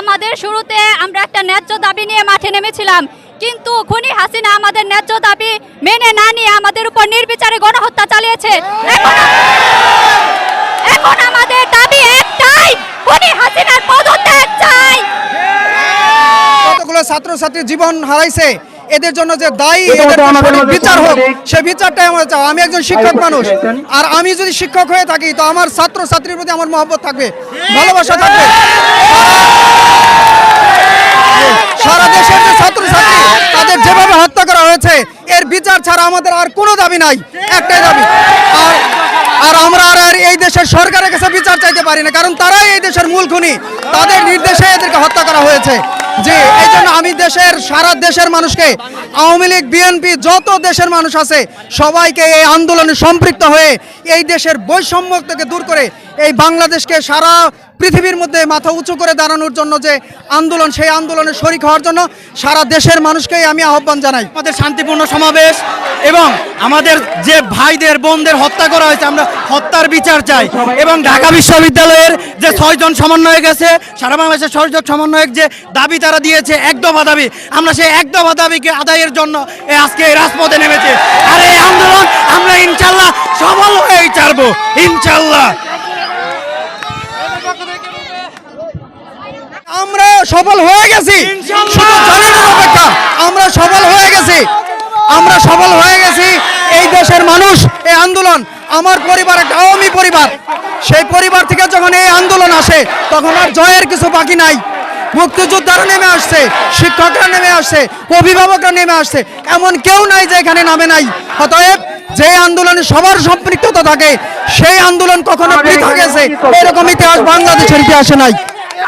আমাদের শুরুতে আমরা একটা ন্যায্য দাবি নিয়ে মাঠে নেমেছিলাম। কিন্তু খুনি হাসিনা আমাদের ন্যায্য দাবি মেনে না নিয়ে আমাদের উপর নির্বিচারে গণহত্যা চালিয়েছে। এখন এখন আমাদের দাবি একটাই খুনি হাসিনার পদত্যাগ চাই। কতগুলো ছাত্রছাত্রী জীবন হারাইছে? এদের জন্য যে দায়ী এদের বিচার হোক সে বিচারটাই আমরা চাই আমি একজন শিক্ষক মানুষ আর আমি যদি শিক্ষক হয়ে থাকি তো আমার ছাত্র ছাত্রীর প্রতি আমার মহব্বত থাকবে ভালোবাসা থাকবে। সারা দেশের যে ছাত্রছাত্রী, তাদের যেভাবে হত্যা করা হয়েছে, এর বিচার ছাড়া আমাদের আর কোনো দাবি নাই। একটাই দাবি। আর আর আমরা আর এই দেশের সরকারের কাছে বিচার চাইতে পারি না, কারণ তারাই এই দেশের মূল খুনি। তাদের নির্দেশে এদেরকে হত্যা করা হয়েছে। যে এই জন্য আমি দেশের, সারা দেশের মানুষকে, আওয়ামী লীগ, বিএনপি, যত দেশের মানুষ আছে, সবাইকে এই আন্দোলনে সম্পৃক্ত হয়ে, এই দেশের বৈষম্য থেকে দূর করে, এই বাংলাদেশকে সারা পৃথিবীর মধ্যে মাথা উঁচু করে দাঁড়ানোর জন্য যে আন্দোলন, সেই আন্দোলনে শরিক হওয়ার জন্য সারা দেশের মানুষকেই আমি আহ্বান জানাই। আমাদের শান্তিপূর্ণ সমাবেশ এবং আমাদের যে ভাইদের, বোনদের হত্যা করা হয়েছে, আমরা হত্যার বিচার চাই। এবং ঢাকা বিশ্ববিদ্যালয়ের যে ছয়জন সমন্বয়ক আছে, সারা বাংলাদেশের ছয়জন সমন্বয়ক যে দাবি তারা দিয়েছে, এক দফা দাবি, আমরা সেই এক দফা দাবিকে আদায়ের জন্য আজকে এই রাজপথে নেমেছে। আর এই আন্দোলন আমরা ইনশাল্লাহ সফল হয়েই ছাড়বো। ইনশাল্লাহ। আমরা সফল হয়ে গেছি। শুধু জনগণের অপেক্ষা আমরা সফল হয়ে গেছি। আমরা সফল হয়ে গেছি। এই দেশের মানুষ এই আন্দোলন আমার পরিবার একটা আওয়ামী পরিবার। সেই পরিবার থেকে যখন এই আন্দোলন আসে তখন আর জয়ের কিছু বাকি নাই। মুক্তিযোদ্ধারা নেমে আসছে শিক্ষকরা নেমে আসছে অভিভাবকরা নেমে আসছে। এমন কেউ নাই যে এখানে নামে নাই। অতএব যে আন্দোলনে সবার সম্পৃক্ততা থাকে সেই আন্দোলন কখনো বৃথা গেছে। এরকম ইতিহাস বাংলাদেশের ইতিহাসে নাই।